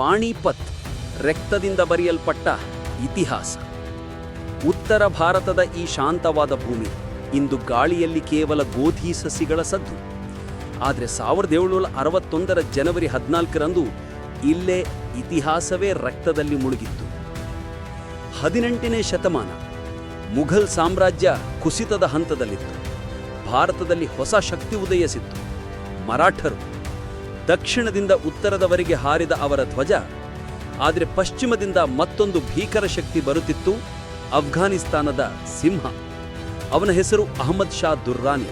ಪಾಣಿಪತ್ ರಕ್ತದಿಂದ ಬರೆಯಲ್ಪಟ್ಟ ಇತಿಹಾಸ. ಉತ್ತರ ಭಾರತದ ಈ ಶಾಂತವಾದ ಭೂಮಿ ಇಂದು ಗಾಳಿಯಲ್ಲಿ ಕೇವಲ ಗೋಧಿ ಸಸಿಗಳ ಸದ್ದು. ಆದರೆ ಸಾವಿರದ ಏಳುನೂರ ಅರವತ್ತೊಂದರ ಜನವರಿ ಹದಿನಾಲ್ಕರಂದು ಇಲ್ಲೇ ಇತಿಹಾಸವೇ ರಕ್ತದಲ್ಲಿ ಮುಳುಗಿತ್ತು. ಹದಿನೆಂಟನೇ ಶತಮಾನ ಮುಘಲ್ ಸಾಮ್ರಾಜ್ಯ ಕುಸಿತದ ಹಂತದಲ್ಲಿತ್ತು. ಭಾರತದಲ್ಲಿ ಹೊಸ ಶಕ್ತಿ ಉದಯಿಸಿತ್ತು. ಮರಾಠರು ದಕ್ಷಿಣದಿಂದ ಉತ್ತರದವರೆಗೆ ಹಾರಿದ ಅವರ ಧ್ವಜ, ಆದರೆ ಪಶ್ಚಿಮದಿಂದ ಮತ್ತೊಂದು ಭೀಕರ ಶಕ್ತಿ ಬರುತ್ತಿತ್ತು, ಅಫ್ಘಾನಿಸ್ತಾನದ ಸಿಂಹ. ಅವನ ಹೆಸರು ಅಹಮದ್ ಶಾ ದುರ್ರಾನಿ.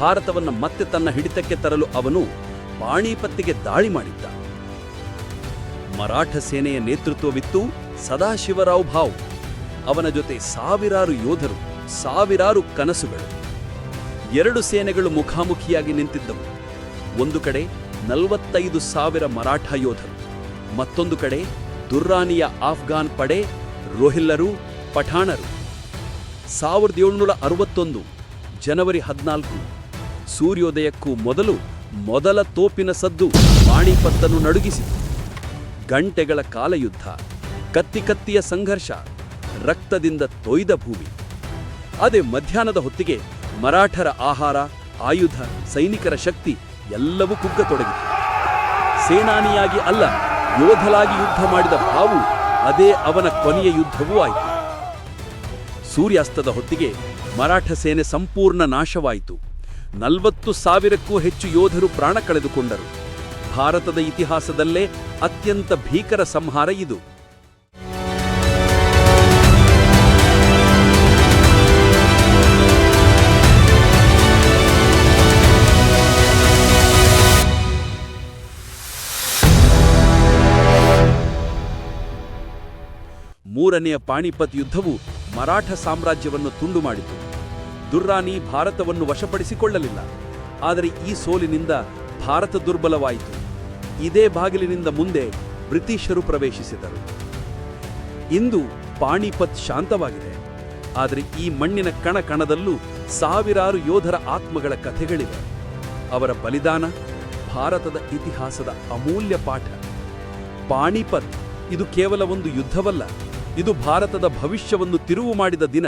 ಭಾರತವನ್ನು ಮತ್ತೆ ತನ್ನ ಹಿಡಿತಕ್ಕೆ ತರಲು ಅವನು ಪಾಣಿಪತ್ತಿಗೆ ದಾಳಿ ಮಾಡಿದ್ದ. ಮರಾಠ ಸೇನೆಯ ನೇತೃತ್ವವಿತ್ತು ಸದಾಶಿವರಾವ್ ಭಾವ್. ಅವನ ಜೊತೆ ಸಾವಿರಾರು ಯೋಧರು, ಸಾವಿರಾರು ಕನಸುಗಳು. ಎರಡು ಸೇನೆಗಳು ಮುಖಾಮುಖಿಯಾಗಿ ನಿಂತಿದ್ದವು. ಒಂದು ಕಡೆ ನಲವತ್ತೈದು ಸಾವಿರ ಮರಾಠ ಯೋಧರು. ಮತ್ತೊಂದು ಕಡೆ ದುರ್ರಾನಿಯ ಆಫ್ಘಾನ್ ಪಡೆ ರೋಹಿಲ್ಲರು, ಪಠಾಣರು. ಸಾವಿರದ ಏಳುನೂರ ಅರವತ್ತೊಂದು ಜನವರಿ ಹದಿನಾಲ್ಕು ಸೂರ್ಯೋದಯಕ್ಕೂ ಮೊದಲು ಮೊದಲ ತೋಪಿನ ಸದ್ದು ಪಾಣಿಪತ್ತನ್ನು ನಡುಗಿಸಿತು. ಗಂಟೆಗಳ ಕಾಲಯುದ್ಧ, ಕತ್ತಿ ಕತ್ತಿಯ ಸಂಘರ್ಷ, ರಕ್ತದಿಂದ ತೊಯ್ದ ಭೂಮಿ. ಅದೇ ಮಧ್ಯಾಹ್ನದ ಹೊತ್ತಿಗೆ ಮರಾಠರ ಆಹಾರ, ಆಯುಧ, ಸೈನಿಕರ ಶಕ್ತಿ ಎಲ್ಲವೂ ಕುಗ್ಗತೊಡಗಿತು ಸೇನಾನಿಯಾಗಿ ಅಲ್ಲ ಯೋಧಲಾಗಿ ಯುದ್ಧ ಮಾಡಿದ ಭಾವು ಅದೇ ಅವನ ಕೊನೆಯ ಯುದ್ಧವೂ ಆಯಿತು. ಸೂರ್ಯಾಸ್ತದ ಹೊತ್ತಿಗೆ ಮರಾಠ ಸೇನೆ ಸಂಪೂರ್ಣ ನಾಶವಾಯಿತು. ನಲವತ್ತು ಸಾವಿರಕ್ಕೂ ಹೆಚ್ಚು ಯೋಧರು ಪ್ರಾಣ ಕಳೆದುಕೊಂಡರು. ಭಾರತದ ಇತಿಹಾಸದಲ್ಲೇ ಅತ್ಯಂತ ಭೀಕರ ಸಂಹಾರ ಇದು. ಮೂರನೆಯ ಪಾಣಿಪತ್ ಯುದ್ಧವು ಮರಾಠ ಸಾಮ್ರಾಜ್ಯವನ್ನು ತುಂಡು ಮಾಡಿತು. ದುರ್ರಾನಿ ಭಾರತವನ್ನು ವಶಪಡಿಸಿಕೊಳ್ಳಲಿಲ್ಲ. ಆದರೆ ಈ ಸೋಲಿನಿಂದ ಭಾರತ ದುರ್ಬಲವಾಯಿತು. ಇದೇ ಬಾಗಿಲಿನಿಂದ ಮುಂದೆ ಬ್ರಿಟಿಷರು ಪ್ರವೇಶಿಸಿದರು. ಇಂದು ಪಾಣಿಪತ್ ಶಾಂತವಾಗಿದೆ. ಆದರೆ ಈ ಮಣ್ಣಿನ ಕಣ ಕಣದಲ್ಲೂ ಸಾವಿರಾರು ಯೋಧರ ಆತ್ಮಗಳ ಕಥೆಗಳಿವೆ. ಅವರ ಬಲಿದಾನ ಭಾರತದ ಇತಿಹಾಸದ ಅಮೂಲ್ಯ ಪಾಠ. ಪಾಣಿಪತ್ ಇದು ಕೇವಲ ಒಂದು ಯುದ್ಧವಲ್ಲ. ಇದು ಭಾರತದ ಭವಿಷ್ಯವನ್ನು ತಿರುವು ಮಾಡಿದ ದಿನ.